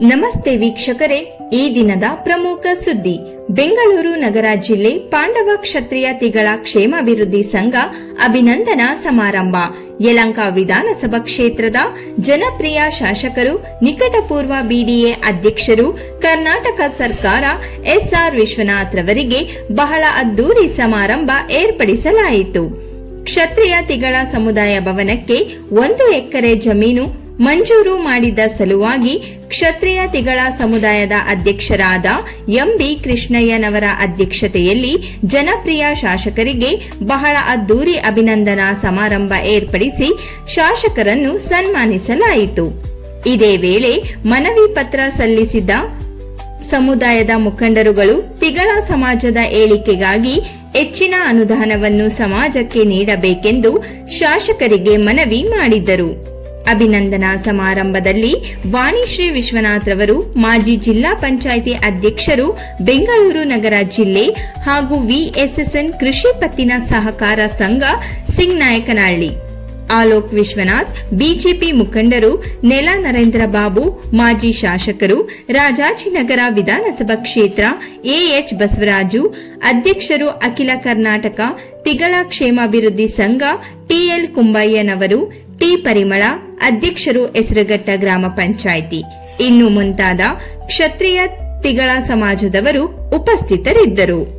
ನಮಸ್ತೆ ವೀಕ್ಷಕರೇ, ಈ ದಿನದ ಪ್ರಮುಖ ಸುದ್ದಿ. ಬೆಂಗಳೂರು ನಗರ ಜಿಲ್ಲೆ ಪಾಂಡವ ಕ್ಷತ್ರಿಯ ತಿಗಳ ಕ್ಷೇಮಾಭಿವೃದ್ಧಿ ಸಂಘ ಅಭಿನಂದನಾ ಸಮಾರಂಭ. ಯಲಂಕ ವಿಧಾನಸಭಾ ಕ್ಷೇತ್ರದ ಜನಪ್ರಿಯ ಶಾಸಕರು, ನಿಕಟಪೂರ್ವ ಬಿಡಿಎ ಅಧ್ಯಕ್ಷರು, ಕರ್ನಾಟಕ ಸರ್ಕಾರ ಎಸ್ಆರ್ ವಿಶ್ವನಾಥ್ ರವರಿಗೆ ಬಹಳ ಅದ್ದೂರಿ ಸಮಾರಂಭ ಏರ್ಪಡಿಸಲಾಯಿತು. ಕ್ಷತ್ರಿಯ ತಿಗಳ ಸಮುದಾಯ ಭವನಕ್ಕೆ ಒಂದು ಎಕರೆ ಜಮೀನು ಮಂಜೂರು ಮಾಡಿದ ಸಲುವಾಗಿ ಕ್ಷತ್ರಿಯ ತಿಗಳ ಸಮುದಾಯದ ಅಧ್ಯಕ್ಷರಾದ ಎಂಬಿ ಕೃಷ್ಣಯ್ಯನವರ ಅಧ್ಯಕ್ಷತೆಯಲ್ಲಿ ಜನಪ್ರಿಯ ಶಾಸಕರಿಗೆ ಬಹಳ ಅದ್ದೂರಿ ಅಭಿನಂದನಾ ಸಮಾರಂಭ ಏರ್ಪಡಿಸಿ ಶಾಸಕರನ್ನು ಸನ್ಮಾನಿಸಲಾಯಿತು. ಇದೇ ವೇಳೆ ಮನವಿ ಪತ್ರ ಸಲ್ಲಿಸಿದ ಸಮುದಾಯದ ಮುಖಂಡರುಗಳು ತಿಗಳ ಸಮಾಜದ ಏಳಿಕೆಗಾಗಿ ಹೆಚ್ಚಿನ ಅನುದಾನವನ್ನು ಸಮಾಜಕ್ಕೆ ನೀಡಬೇಕೆಂದು ಶಾಸಕರಿಗೆ ಮನವಿ ಮಾಡಿದರು. ಅಭಿನಂದನಾ ಸಮಾರಂಭದಲ್ಲಿ ವಾಣಿಶ್ರೀ ವಿಶ್ವನಾಥ್ ರವರು, ಮಾಜಿ ಜಿಲ್ಲಾ ಪಂಚಾಯಿತಿ ಅಧ್ಯಕ್ಷರು, ಬೆಂಗಳೂರು ನಗರ ಜಿಲ್ಲೆ ಹಾಗೂ ವಿಎಸ್ಎಸ್ಎನ್ ಕೃಷಿ ಪತ್ತಿನ ಸಹಕಾರ ಸಂಘ ಸಿಂಗ್ನಾಯಕನಹಳ್ಳಿ ಆಲೋಕ್ ವಿಶ್ವನಾಥ್, ಬಿಜೆಪಿ ಮುಖಂಡರು ನೆಲ ನರೇಂದ್ರ ಬಾಬು, ಮಾಜಿ ಶಾಸಕರು ರಾಜಾಜಿನಗರ ವಿಧಾನಸಭಾ ಕ್ಷೇತ್ರ ಎಎಚ್ ಬಸವರಾಜು, ಅಧ್ಯಕ್ಷರು ಅಖಿಲ ಕರ್ನಾಟಕ ತಿಗಳ ಕ್ಷೇಮಾಭಿವೃದ್ಧಿ ಸಂಘ ಟಿಎಲ್ ಕುಂಬಯ್ಯನವರು ಟಿ ಪರಿಮಳ ಅಧ್ಯಕ್ಷರು ಹೆಸರುಘಟ್ಟ ಗ್ರಾಮ ಪಂಚಾಯಿತಿ. ಇನ್ನು ಮುಂತಾದ ಕ್ಷತ್ರಿಯ ತಿಗಳ ಸಮಾಜದವರು ಉಪಸ್ಥಿತರಿದ್ದರು.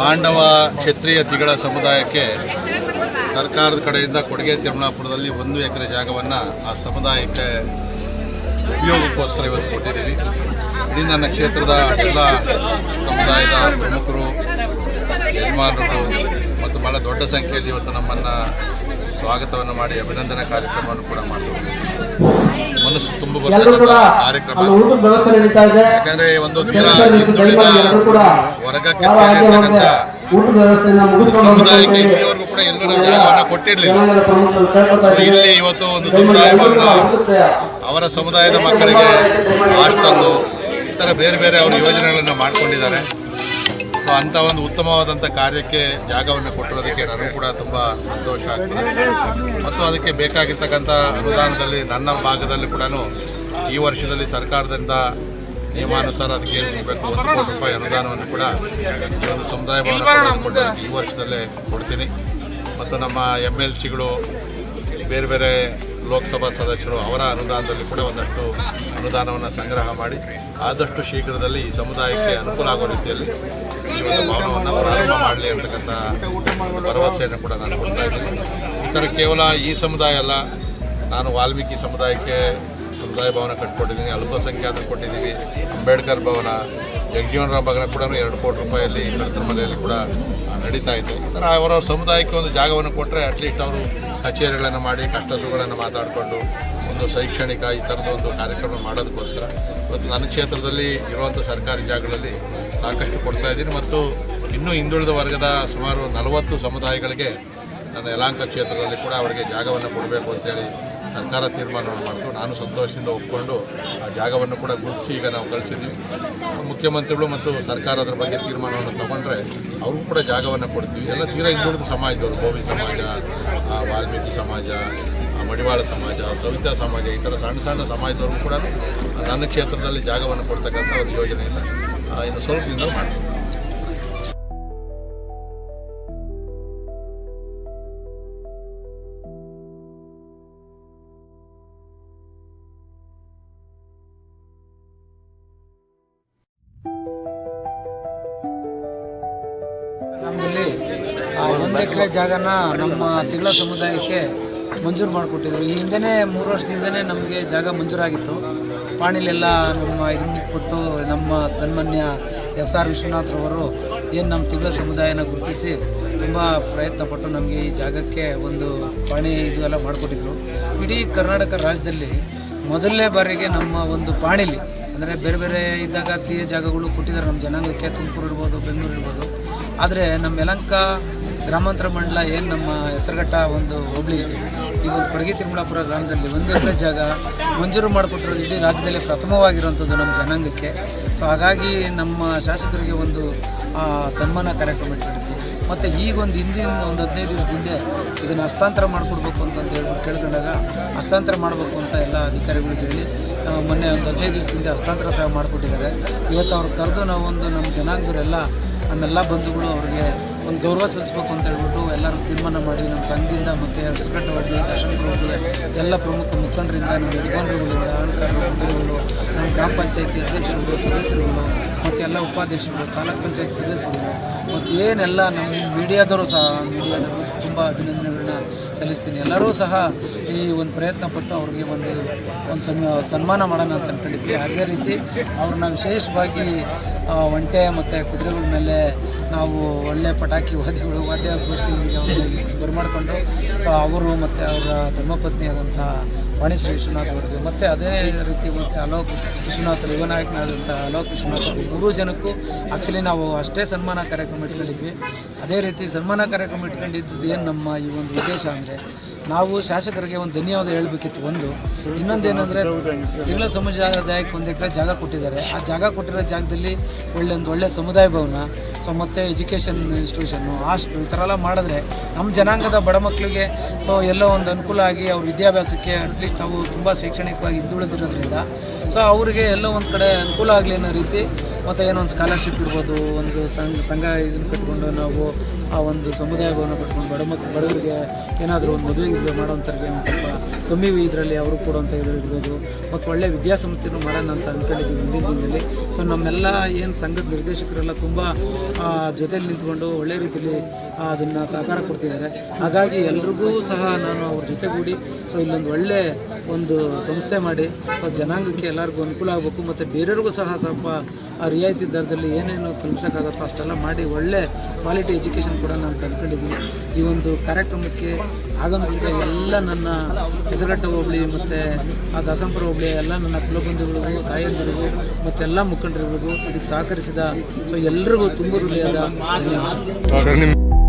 ಪಾಂಡವ ಕ್ಷತ್ರಿಯ ತಿಗಳ ಸಮುದಾಯಕ್ಕೆ ಸರ್ಕಾರದ ಕಡೆಯಿಂದ ಕೊಡುಗೆ ತಿರುಮಲಾಪುರದಲ್ಲಿ ಒಂದು ಎಕರೆ ಜಾಗವನ್ನು ಆ ಸಮುದಾಯಕ್ಕೆ ಉಪಯೋಗಕ್ಕೋಸ್ಕರ ಇವತ್ತು ಕೊಟ್ಟಿದ್ದೀವಿ. ಇಲ್ಲಿ ನನ್ನ ಕ್ಷೇತ್ರದ ಎಲ್ಲ ಸಮುದಾಯದ ಪ್ರಮುಖರು, ಯಜಮಾನರು ಮತ್ತು ಬಹಳ ದೊಡ್ಡ ಸಂಖ್ಯೆಯಲ್ಲಿ ಇವತ್ತು ನಮ್ಮನ್ನು ಸ್ವಾಗತವನ್ನು ಮಾಡಿ ಅಭಿನಂದನಾ ಕಾರ್ಯಕ್ರಮವನ್ನು ಕೂಡ ಮಾಡಿದ್ರು ಮನಸ್ಸು ತುಂಬ ಎಲ್ಲರೂ ಕೂಡ ಕಾರ್ಯಕ್ರಮ ಅಲ್ಲಿ ಊಟದ ವ್ಯವಸ್ಥೆ ನಡೀತಾ ಇದೆ. ಯಾಕಂದ್ರೆ ಒಂದು ಎಲ್ಲರೂ ಕೂಡ ವರ್ಗಕ್ಕೆ ಸೇರಿರ್ತಕ್ಕಂಥ ಊಟದ ವ್ಯವಸ್ಥೆಯನ್ನ ಮುಗಿಸ್ಕೊಂಡು ಸಮುದಾಯಕ್ಕೆ ಇಲ್ಲಿವರೆಗೂ ಕೂಡ ಜಾಗವನ್ನು ಕೊಟ್ಟಿರ್ಲಿಲ್ಲ. ಇಲ್ಲಿ ಇವತ್ತು ಒಂದು ಸಮುದಾಯ ಅವರ ಸಮುದಾಯದ ಮಕ್ಕಳಿಗೆ ಹಾಸ್ಟೆಲ್ಲು ಈ ತರ ಬೇರೆ ಬೇರೆ ಅವರು ಯೋಜನೆಗಳನ್ನು ಮಾಡಿಕೊಂಡಿದ್ದಾರೆ. ಸೊ ಅಂಥ ಒಂದು ಉತ್ತಮವಾದಂಥ ಕಾರ್ಯಕ್ಕೆ ಜಾಗವನ್ನು ಕೊಟ್ಟಿರೋದಕ್ಕೆ ನನಗೂ ಕೂಡ ತುಂಬ ಸಂತೋಷ ಆಗ್ತದೆ. ಮತ್ತು ಅದಕ್ಕೆ ಬೇಕಾಗಿರ್ತಕ್ಕಂಥ ಅನುದಾನದಲ್ಲಿ ನನ್ನ ಭಾಗದಲ್ಲಿ ಕೂಡ ಈ ವರ್ಷದಲ್ಲಿ ಸರ್ಕಾರದಿಂದ ನಿಯಮಾನುಸಾರ ಅದಕ್ಕೆ ಏನು ಸಿಗಬೇಕು ಒಂದು ಕೋಟಿ ರೂಪಾಯಿ ಅನುದಾನವನ್ನು ಕೂಡ ಈ ಒಂದು ಸಮುದಾಯ ಭವನ ಈ ವರ್ಷದಲ್ಲೇ ಕೊಡ್ತೀನಿ. ಮತ್ತು ನಮ್ಮ ಎಂ ಎಲ್ ಸಿಗಳು ಬೇರೆ ಬೇರೆ ಲೋಕಸಭಾ ಸದಸ್ಯರು ಅವರ ಅನುದಾನದಲ್ಲಿ ಕೂಡ ಒಂದಷ್ಟು ಅನುದಾನವನ್ನು ಸಂಗ್ರಹ ಮಾಡಿ ಆದಷ್ಟು ಶೀಘ್ರದಲ್ಲಿ ಈ ಸಮುದಾಯಕ್ಕೆ ಅನುಕೂಲ ಆಗೋ ರೀತಿಯಲ್ಲಿ ಈ ಒಂದು ಭವನವನ್ನು ಪ್ರಾರಂಭ ಮಾಡಲಿ ಅಂತಕ್ಕಂಥ ಭರವಸೆಯನ್ನು ಕೂಡ ನಾನು ಕೊಡ್ತಾ ಇದ್ದೀನಿ. ಇತರ ಕೇವಲ ಈ ಸಮುದಾಯ ಅಲ್ಲ ನಾನು ವಾಲ್ಮೀಕಿ ಸಮುದಾಯಕ್ಕೆ ಸಮುದಾಯ ಭವನ ಕಟ್ಕೊಟ್ಟಿದ್ದೀನಿ ಅಲ್ಪಸಂಖ್ಯಾತರು ಕೊಟ್ಟಿದ್ದೀವಿ ಅಂಬೇಡ್ಕರ್ ಭವನ ಜಗಜೀವನ ರಾಮ್ ಭವನ ಕೂಡ ಎರಡು ಕೋಟಿ ರೂಪಾಯಲ್ಲಿ ಕಡತಮಲೆಯಲ್ಲಿ ಕೂಡ ಆ, ನಡೀತಾ ಇದೆ. ಈ ಥರ ಅವರವ್ರ ಸಮುದಾಯಕ್ಕೆ ಒಂದು ಜಾಗವನ್ನು ಕೊಟ್ಟರೆ ಅಟ್ಲೀಸ್ಟ್ ಅವರು ಕಚೇರಿಗಳನ್ನು ಮಾಡಿ ಕಷ್ಟ ಸುಖಗಳನ್ನು ಮಾತಾಡಿಕೊಂಡು ಒಂದು ಶೈಕ್ಷಣಿಕ ಈ ಥರದ ಒಂದು ಕಾರ್ಯಕ್ರಮ ಮಾಡೋದಕ್ಕೋಸ್ಕರ ಇವತ್ತು ನನ್ನ ಕ್ಷೇತ್ರದಲ್ಲಿ ಇರುವಂಥ ಸರ್ಕಾರಿ ಜಾಗಗಳಲ್ಲಿ ಸಾಕಷ್ಟು ಕೊಡ್ತಾ ಇದ್ದೀನಿ. ಮತ್ತು ಇನ್ನೂ ಹಿಂದುಳಿದ ವರ್ಗದ ಸುಮಾರು ನಲವತ್ತು ಸಮುದಾಯಗಳಿಗೆ ನನ್ನ ಯಲಾಂಕ ಕ್ಷೇತ್ರದಲ್ಲಿ ಕೂಡ ಅವರಿಗೆ ಜಾಗವನ್ನು ಕೊಡಬೇಕು ಅಂತೇಳಿ ಸರ್ಕಾರ ತೀರ್ಮಾನವನ್ನು ಮಾಡಿತು. ನಾನು ಸಂತೋಷದಿಂದ ಒಪ್ಪಿಕೊಂಡು ಆ ಜಾಗವನ್ನು ಕೂಡ ಗುರುತಿಸಿ ಈಗ ನಾವು ಕಳಿಸಿದ್ದೀವಿ. ಮುಖ್ಯಮಂತ್ರಿಗಳು ಮತ್ತು ಸರ್ಕಾರ ಅದರ ಬಗ್ಗೆ ತೀರ್ಮಾನವನ್ನು ತಗೊಂಡ್ರೆ ಅವ್ರಿಗೂ ಕೂಡ ಜಾಗವನ್ನು ಕೊಡ್ತೀವಿ. ಎಲ್ಲ ತೀರಾ ಹಿಂದುಳಿದ ಸಮಾಜದವರು, ಗೋವಿ ಸಮಾಜ ವಾಲ್ಮೀಕಿ ಸಮಾಜ ಮಡಿವಾಳ ಸಮಾಜ, ಸವಿತಾ ಸಮಾಜ, ಈ ಥರ ಸಣ್ಣ ಸಣ್ಣ ಸಮಾಜದವ್ರಿಗೂ ಕೂಡ ನನ್ನ ಕ್ಷೇತ್ರದಲ್ಲಿ ಜಾಗವನ್ನು ಕೊಡ್ತಕ್ಕಂಥ ಒಂದು ಯೋಜನೆಯನ್ನು ಇನ್ನು ಸ್ವಲ್ಪ ದಿನ ಮಾಡ್ತೀವಿ ನಮ್ಮಲ್ಲಿ ಒಂದು ಎಕರೆ ಜಾಗನ ನಮ್ಮ ತಿಂಗಳ ಸಮುದಾಯಕ್ಕೆ ಮಂಜೂರು ಮಾಡಿಕೊಟ್ಟಿದ್ರು. ಈ ಹಿಂದೆನೇ ಮೂರು ವರ್ಷದಿಂದನೇ ನಮಗೆ ಜಾಗ ಮಂಜೂರಾಗಿತ್ತು. ಪಾಣಿಲೆಲ್ಲ ನಮ್ಮ ಇದನ್ನು ಕೊಟ್ಟು ನಮ್ಮ ಸನ್ಮಾನ್ಯ ಎಸ್ ಆರ್ ವಿಶ್ವನಾಥ್ರವರು ಏನು ನಮ್ಮ ತಿಂಗಳ ಸಮುದಾಯನ ಗುರುತಿಸಿ ತುಂಬ ಪ್ರಯತ್ನ ಪಟ್ಟು ನಮಗೆ ಈ ಜಾಗಕ್ಕೆ ಒಂದು ಪಾಣಿ ಇದು ಎಲ್ಲ ಮಾಡಿಕೊಟ್ಟಿದ್ರು. ಇಡೀ ಕರ್ನಾಟಕ ರಾಜ್ಯದಲ್ಲಿ ಮೊದಲನೇ ಬಾರಿಗೆ ನಮ್ಮ ಒಂದು ಪಾಣಿಲಿ ಅಂದರೆ ಬೇರೆ ಬೇರೆ ಇದ್ದಾಗ ಸಿ ಎ ಜಾಗಗಳು ಕೊಟ್ಟಿದ್ದಾರೆ. ನಮ್ಮ ಜನಾಂಗಕ್ಕೆ ತುಮಕೂರು ಇರ್ಬೋದು, ಬೆಂಗಳೂರು ಇರ್ಬೋದು. ಆದರೆ ನಮ್ಮ ಯಲಂಕ ಗ್ರಾಮಾಂತರ ಮಂಡಲ ಏನು ನಮ್ಮ ಹೆಸರುಘಟ್ಟ ಒಂದು ಹೋಬಳಿ ಈ ಒಂದು ಕೊಡಗಿ ತಿರುಮಲಾಪುರ ಗ್ರಾಮದಲ್ಲಿ ಒಂದು ಎಕರೆ ಜಾಗ. ಮಂಜೂರು ಮಾಡಿಕೊಟ್ಟಿರೋದು ಇಡೀ ರಾಜ್ಯದಲ್ಲಿ ಪ್ರಥಮವಾಗಿರುವಂಥದ್ದು ನಮ್ಮ ಜನಾಂಗಕ್ಕೆ. ಸೊ ಹಾಗಾಗಿ ನಮ್ಮ ಶಾಸಕರಿಗೆ ಒಂದು ಸನ್ಮಾನ ಕಾರ್ಯಕ್ರಮ ಮತ್ತು ಈಗ ಒಂದು ಹಿಂದಿನ ಒಂದು ಹದಿನೈದು ದಿವಸದಿಂದ ಇದನ್ನು ಹಸ್ತಾಂತರ ಮಾಡಿಕೊಡ್ಬೇಕು ಅಂತ ಹೇಳ್ಬಿಟ್ಟು ಕೇಳ್ಕೊಂಡಾಗ ಹಸ್ತಾಂತರ ಮಾಡಬೇಕು ಅಂತ ಎಲ್ಲ ಅಧಿಕಾರಿಗಳು ಹೇಳಿ ಮೊನ್ನೆ ಒಂದು ಹದಿನೈದು ದಿವಸದಿಂದ ಹಸ್ತಾಂತರ ಸಹ ಮಾಡಿಕೊಟ್ಟಿದ್ದಾರೆ. ಇವತ್ತು ಅವ್ರು ಕರೆದು ನಾವೊಂದು ನಮ್ಮ ಜನಾಂಗದವರೆಲ್ಲ, ನಮ್ಮೆಲ್ಲ ಬಂಧುಗಳು ಅವರಿಗೆ ಒಂದು ಗೌರವ ಸಲ್ಲಿಸ್ಬೇಕು ಅಂತ ಹೇಳ್ಬಿಟ್ಟು ಎಲ್ಲರೂ ತೀರ್ಮಾನ ಮಾಡಿ ನಮ್ಮ ಸಂಘದಿಂದ ಮತ್ತು ಹೆಸರುಘಟ್ಟ ಹೋಗ್ಲಿ ದರ್ಶನಪುರ ಎಲ್ಲ ಪ್ರಮುಖ ಮುಖಂಡರಿಂದ, ನಮ್ಮ ಯಜಮಾನರುಗಳಿಂದ ಮಂತ್ರಿಗಳು, ನಮ್ಮ ಗ್ರಾಮ ಪಂಚಾಯತಿ ಅಧ್ಯಕ್ಷರುಗಳು, ಸದಸ್ಯರುಗಳು, ಮತ್ತು ಎಲ್ಲ ಉಪಾಧ್ಯಕ್ಷರುಗಳು, ತಾಲೂಕು ಪಂಚಾಯತಿ ಸದಸ್ಯರುಗಳು, ಮತ್ತು ಏನೆಲ್ಲ ನಮ್ಮ ಮೀಡಿಯಾದವರು ಸಹ, ಮೀಡಿಯಾದವರು ತುಂಬ ಅಭಿನಂದನೆಗಳನ್ನ ಸಲ್ಲಿಸ್ತೀನಿ. ಎಲ್ಲರೂ ಸಹ ಈ ಒಂದು ಪ್ರಯತ್ನ ಪಟ್ಟು ಅವ್ರಿಗೆ ಒಂದು ಒಂದು ಸಮ, ಸನ್ಮಾನ ಮಾಡೋಣ ಅಂತ ಅಂದ್ಕೊಂಡಿದ್ವಿ ಅದೇ ರೀತಿ ಅವ್ರನ್ನ ವಿಶೇಷವಾಗಿ ಒಂಟೆ ಮತ್ತು ಕುದುರೆಗಳ ಮೇಲೆ ನಾವು ಒಳ್ಳೆ ಪಟಾಕಿ ವಾದ್ಯಗಳು ವಾದ್ಯಗೋಷ್ಠಿಗಳಿಗೆ ಅವ್ರನ್ನ ಬರಮಾಡಿಕೊಂಡು ಸೊ ಅವರು ಮತ್ತು ಅವರ ಧರ್ಮಪತ್ನಿಯಾದಂಥ ವಾಣಿಶ್ರೀ ವಿಶ್ವನಾಥ್ ಅವರಿಗೆ, ಮತ್ತು ಅದೇ ರೀತಿ ಮತ್ತು ಅಲೋಕ್ ವಿಶ್ವನಾಥ್ ಯುವ ನಾಯಕನಾದಂಥ ಅಲೋಕ್ ವಿಶ್ವನಾಥ್ ಅವರು ಮೂರು ಜನಕ್ಕೂ ಆ್ಯಕ್ಚುಲಿ ನಾವು ಅಷ್ಟೇ ಸನ್ಮಾನ ಕಾರ್ಯಕ್ರಮ ಇಟ್ಕೊಂಡಿದ್ವಿ. ಅದೇ ರೀತಿ ಸನ್ಮಾನ ಕಾರ್ಯಕ್ರಮ ಇಟ್ಕೊಂಡಿದ್ದು ಏನು ನಮ್ಮ ಈ ಒಂದು ಉದ್ದೇಶ ಅಂದರೆ ನಾವು ಶಾಸಕರಿಗೆ ಒಂದು ಧನ್ಯವಾದ ಹೇಳಬೇಕಿತ್ತು ಒಂದು. ಇನ್ನೊಂದೇನೆಂದರೆ ತಿಂಗಳ ಸಮುದಾಯಕ್ಕೆ ಒಂದು ಎಕರೆ ಜಾಗ ಕೊಟ್ಟಿದ್ದಾರೆ. ಆ ಜಾಗ ಕೊಟ್ಟಿರೋ ಜಾಗದಲ್ಲಿ ಒಳ್ಳೆ ಒಂದು ಒಳ್ಳೆ ಸಮುದಾಯ ಭವನ, ಸೊ ಮತ್ತು ಎಜುಕೇಷನ್ ಇನ್ಸ್ಟಿಟ್ಯೂಷನ್ನು, ಹಾಸ್ಟೆಲ್ ಈ ಥರ ಎಲ್ಲ ಮಾಡಿದ್ರೆ ನಮ್ಮ ಜನಾಂಗದ ಬಡ ಮಕ್ಕಳಿಗೆ ಸೊ ಎಲ್ಲೋ ಒಂದು ಅನುಕೂಲ ಆಗಿ ಅವ್ರ ವಿದ್ಯಾಭ್ಯಾಸಕ್ಕೆ ಅಟ್ಲೀಸ್ಟ್ ನಾವು ತುಂಬ ಶೈಕ್ಷಣಿಕವಾಗಿ ಹಿಂದುಳಿದಿರೋದ್ರಿಂದ. ಸೊ ಅವರಿಗೆ ಎಲ್ಲೋ ಒಂದು ಕಡೆ ಅನುಕೂಲ ಆಗಲಿ ಅನ್ನೋ ರೀತಿ ಮತ್ತು ಏನೋ ಒಂದು ಸ್ಕಾಲರ್ಶಿಪ್ ಇರ್ಬೋದು, ಒಂದು ಸಂಘ ಸಂಘ ಇದನ್ನು ಕಟ್ಕೊಂಡು ನಾವು ಆ ಒಂದು ಸಮುದಾಯ ಭವನ ಕಟ್ಕೊಂಡು ಬಡ ಮಕ್, ಬಡವರಿಗೆ ಏನಾದರೂ ಒಂದು ಮದುವೆ ಇದ್ವಿ ಮಾಡೋವಂಥವ್ರಿಗೆ ಒಂದು ಸ್ವಲ್ಪ ಕಮ್ಮಿ ಇದರಲ್ಲಿ ಅವರು ಕೊಡುವಂಥ ಇದ್ರಲ್ಲಿ ಇರ್ಬೋದು. ಮತ್ತು ಒಳ್ಳೆಯ ವಿದ್ಯಾಸಂಸ್ಥೆನೂ ಮಾಡೋಣ ಅಂತ ಅಂದ್ಕೊಂಡಿದ್ದೀವಿ ಮುಂದಿನ ದಿನದಲ್ಲಿ. ಸೊ ನಮ್ಮೆಲ್ಲ ಏನು ಸಂಘದ ನಿರ್ದೇಶಕರೆಲ್ಲ ತುಂಬ ಜೊತೆಲಿ ನಿಂತ್ಕೊಂಡು ಒಳ್ಳೆ ರೀತಿಯಲ್ಲಿ ಅದನ್ನು ಸಹಕಾರ ಕೊಡ್ತಿದ್ದಾರೆ. ಹಾಗಾಗಿ ಎಲ್ರಿಗೂ ಸಹ ನಾನು ಅವ್ರ ಜೊತೆಗೂಡಿ, ಸೊ ಇಲ್ಲೊಂದು ಒಳ್ಳೆ ಒಂದು ಸಂಸ್ಥೆ ಮಾಡಿ, ಸೊ ಜನಾಂಗಕ್ಕೆ ಎಲ್ಲರಿಗೂ ಅನುಕೂಲ ಆಗಬೇಕು, ಮತ್ತು ಬೇರೆಯವ್ರಿಗೂ ಸಹ ಸ್ವಲ್ಪ ಆ ರಿಯಾಯಿತಿ ದರದಲ್ಲಿ ಏನೇನು ತಲುಪಿಸೋಕ್ಕಾಗುತ್ತೋ ಅಷ್ಟೆಲ್ಲ ಮಾಡಿ ಒಳ್ಳೆ ಕ್ವಾಲಿಟಿ ಎಜುಕೇಷನ್ ಕೊಡೋಣ ಅಂತ ಅಂದ್ಕೊಂಡಿದ್ದೀವಿ ಈ ಒಂದು ಕಾರ್ಯಕ್ರಮಕ್ಕೆ ಆಗಮಿಸಿದ ಎಲ್ಲ ನನ್ನ ಹೆಸರಟ್ಟ ಹೋಬಳಿ ಮತ್ತು ಆ ದಾಸಂಪುರ ಹೋಬಳಿ ಎಲ್ಲ ನನ್ನ ಕುಲಬಂಧುಗಳಿಗೂ, ತಾಯಂದಿರಿಗೂ ಮತ್ತು ಎಲ್ಲ ಮುಖಂಡರುಗಳಿಗೂ ಇದಕ್ಕೆ ಸಹಕರಿಸಿದ ಸೊ ಎಲ್ರಿಗೂ ತುಂಬ ಹೃದಯದ ಧನ್ಯವಾದ